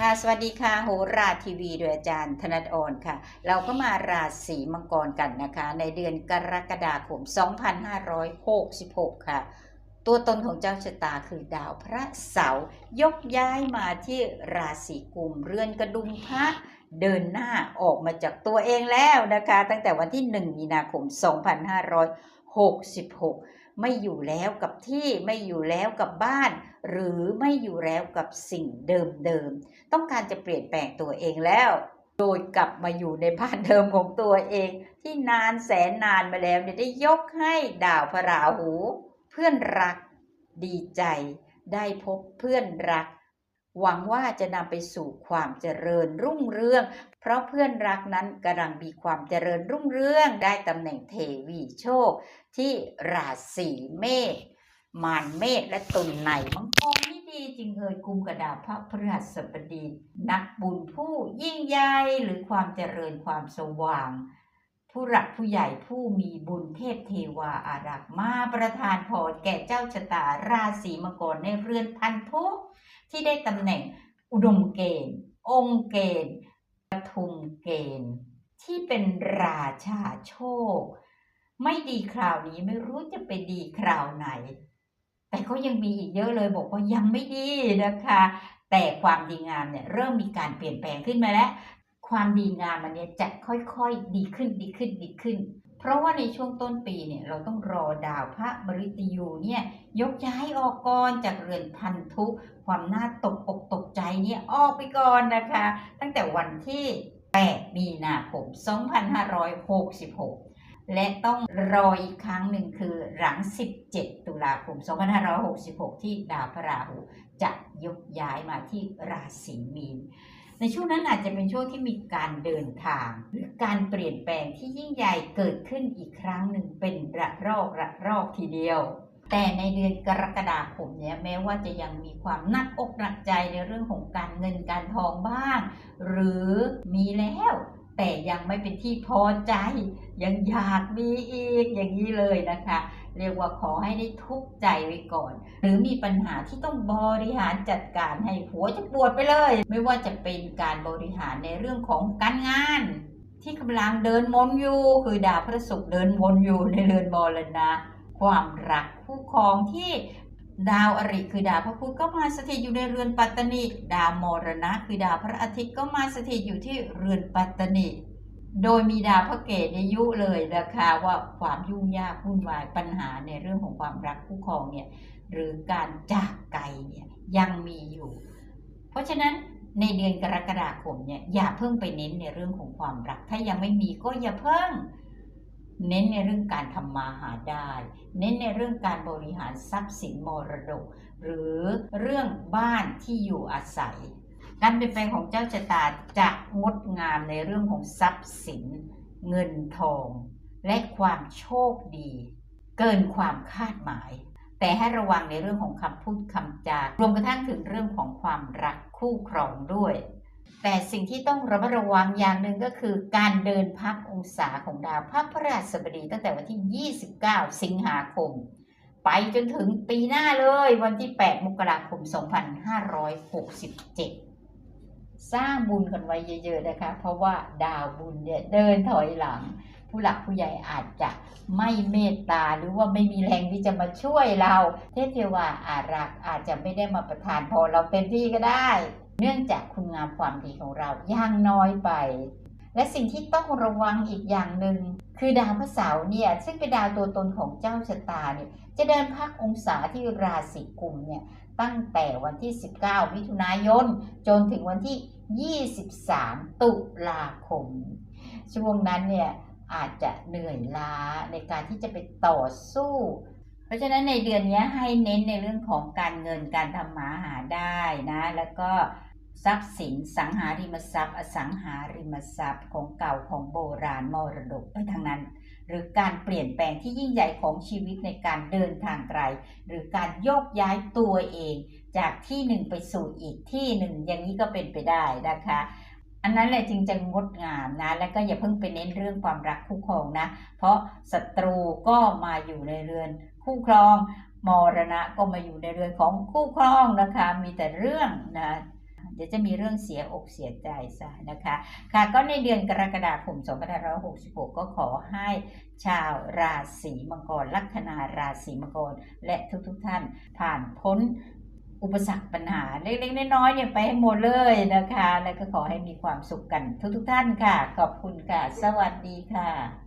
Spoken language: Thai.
ค่ะ สวัสดีค่ะ โหราทีวีโดยอาจารย์ธนัทอ่อนค่ะ เราก็มาราศีมังกรกันนะคะ ในเดือนกรกฎาคม 2566 ค่ะ ตัวตนของเจ้าชะตาคือดาวพระเสาร์ยกย้ายมาที่ราศีกุมเรือนกระดุมพระเดินหน้าออกมาจากตัวเองแล้วนะคะ ตั้งแต่วันที่ 1 มีนาคม 2566 ไม่อยู่แล้วกับที่ไม่อยู่แล้วกับบ้าน หรือไม่อยู่แล้วกับสิ่งเดิมๆต้องการจะเปลี่ยนแปลงตัวเองแล้ว โดยกลับมาอยู่ในบ้านเดิมของตัวเอง ที่นานแสนนานมาแล้วเนี่ยได้ยกให้ดาวพระราหู เพื่อนรักดีใจ ได้พบเพื่อนรักหวังว่าจะนำไปสู่ความเจริญรุ่งเรือง เพราะเพื่อนรักนั้นกำลังมีความเจริญรุ่งเรืองได้ตำแหน่งเทวีโชค ที่ราศีเมษมารเมษและตุลในมังกรนี่ดีจริงเอ่ยกุมกระดาษพระพฤหัสบดี นักบุญผู้ยิ่งใหญ่หรือความเจริญความสว่าง ผู้หลักผู้ใหญ่ผู้มีบุญเทพเทวาอารักษ์มาประทานพรแก่เจ้าชะตาราศีมังกรในเรือนพันธุที่ได้ตำแหน่งอุดมเกณฑ์ องค์เกณฑ์ ทุมเกณฑ์ ที่เป็นราชาโชค ไม่ดีคราวนี้ไม่รู้จะไปดีคราวไหน แต่ก็ยังมีอีกเยอะเลยบอกว่ายังไม่ดีนะคะ แต่ความดีงามเนี่ยเริ่มมีการเปลี่ยนแปลงขึ้นมาแล้ว ความดีงามมันเนี่ยจะค่อยๆดีขึ้นดีขึ้นดีขึ้น เพราะว่าในช่วงต้นปีเนี่ยเราต้องรอดาวพระมฤตยูเนี่ย ยกย้ายออกก่อนจากเรือนพันธุความน่าตกอกตกใจนี่ยออกไปก่อนนะคะ ตั้งแต่วันที่ 8 มีนาคม 2566และต้องรออีกครั้งหนึ่งคือหลัง 17 ตุลาคม 2566 ที่ดาวพระราหูจะยกย้ายมาที่ราศีมีน ในช่วงนั้นอาจจะเป็นช่วงที่มีการเดินทาง หรือการเปลี่ยนแปลงที่ยิ่งใหญ่เกิดขึ้นอีกครั้งหนึ่งเป็นระรอกระรอกทีเดียว แต่ในเดือนกรกฎาคมเนี่ยแม้ว่าจะยังมีความนักอกหนักใจในเรื่องของการเงินการทองบ้าง หรือมีแล้วแต่ยังไม่เป็นที่พอใจ ยังอยากมีอีกอย่างนี้เลยนะคะ เรียกว่าขอให้ได้ทุกข์ใจไว้ก่อน หรือมีปัญหาที่ต้องบริหารจัดการให้หัวจะปวดไปเลย ไม่ว่าจะเป็นการบริหารในเรื่องของการงาน ที่กำลังเดินวนอยู่ คือดาวพระศุกร์เดินวนอยู่ในเรือนมรณะ ความรักคู่ครองที่ดาวอริคือดาวพระพุธก็มาสถิตอยู่ในเรือนปัตตนิดาวมรณะ คือดาวพระอาทิตย์ก็มาสถิตอยู่ที่เรือนปัตตนิโดยมีดาวพระเกตในยุเลยนะคะว่าความยุ่งยากวุ่นวายปัญหาในเรื่องของความรักคู่ครองเนี่ยหรือการจากไกลเนี่ยยังมีอยู่ เพราะฉะนั้นในเดือนกรกฎาคมเนี่ยอย่าเพิ่งไปเน้นในเรื่องของความรัก ถ้ายังไม่มีก็อย่าเพิ่ง เน้นในเรื่องการทำมาหาได้ เน้นในเรื่องการบริหารทรัพย์สินมรดก หรือเรื่องบ้านที่อยู่อาศัย การเปลี่ยนแปลงของเจ้าชะตาจะงดงามในเรื่องของทรัพย์สิน เงินทอง และความโชคดี เกินความคาดหมาย แต่ให้ระวังในเรื่องของคำพูดคำจารวมกระทั่งถึงเรื่องของความรักคู่ครองด้วย แต่สิ่งที่ต้องระมัดระวังอย่างหนึ่งก็คือการเดินพักองศาของดาวพระพฤหัสบดีตั้งแต่วันที่ 29 สิงหาคม ไปจนถึงปีหน้าเลยวันที่ 8 มกราคม 2567 สร้างบุญกันไว้เยอะๆนะคะ เพราะว่าดาวบุญเนี่ยเดินถอยหลัง ผู้หลักผู้ใหญ่อาจจะไม่เมตตาหรือว่าไม่มีแรงที่จะมาช่วยเรา เทพเทวาอารักษ์อาจจะไม่ได้มาประทานพรเราเต็มที่ก็ได้ เนื่องจากคุณงามความดีของเราย่างน้อยไป และสิ่งที่ต้องระวังอีกอย่างหนึ่งคือดาวพระเสาร์เนี่ยซึ่งเป็นดาวตัวตนของเจ้าชะตาเนี่ยจะเดินพักองศาที่ราศีกุมเนี่ยตั้งแต่วันที่ 19 มิถุนายน จนถึงวันที่ 23 ตุลาคม ช่วงนั้นเนี่ยอาจจะเหนื่อยล้าในการที่จะไปต่อสู้ เพราะฉะนั้นในเดือนนี้ให้เน้นในเรื่องของการเงินการทำมาหาได้นะ แล้วก็ ทรัพย์สินสังหาริมทรัพย์ อสังหาริมทรัพย์ของเก่าของโบราณมรดกไปทางนั้น หรือการเปลี่ยนแปลงที่ยิ่งใหญ่ของชีวิตในการเดินทางไกล หรือการโยกย้ายตัวเอง จากที่หนึ่งไปสู่อีกที่หนึ่งอย่างนี้ก็เป็นไปได้นะคะอันนั้นแหละจึงจะงดงามนะ แล้วก็อย่าเพิ่งไปเน้นเรื่องความรักคู่ครองนะ เพราะศัตรูก็มาอยู่ในเรือนคู่ครองมรณะก็มาอยู่ในเรือนของคู่ครองนะคะ มีแต่เรื่องนะ เดี๋ยวจะมีเรื่องเสียอกเสียใจซะนะคะ ค่ะก็ในเดือนกรกฎาคม 2566 ก็ขอให้ชาวราศีมังกร ลัคนาราศีมังกร และทุกๆทท่านผ่านพ้นอุปสรรคปัญหาเล็กๆน้อยๆเนี่ยไปให้หมดเลยนะคะ แล้วก็ขอให้มีความสุขกันทุกๆทท่านค่ะ ขอบคุณค่ะ สวัสดีค่ะ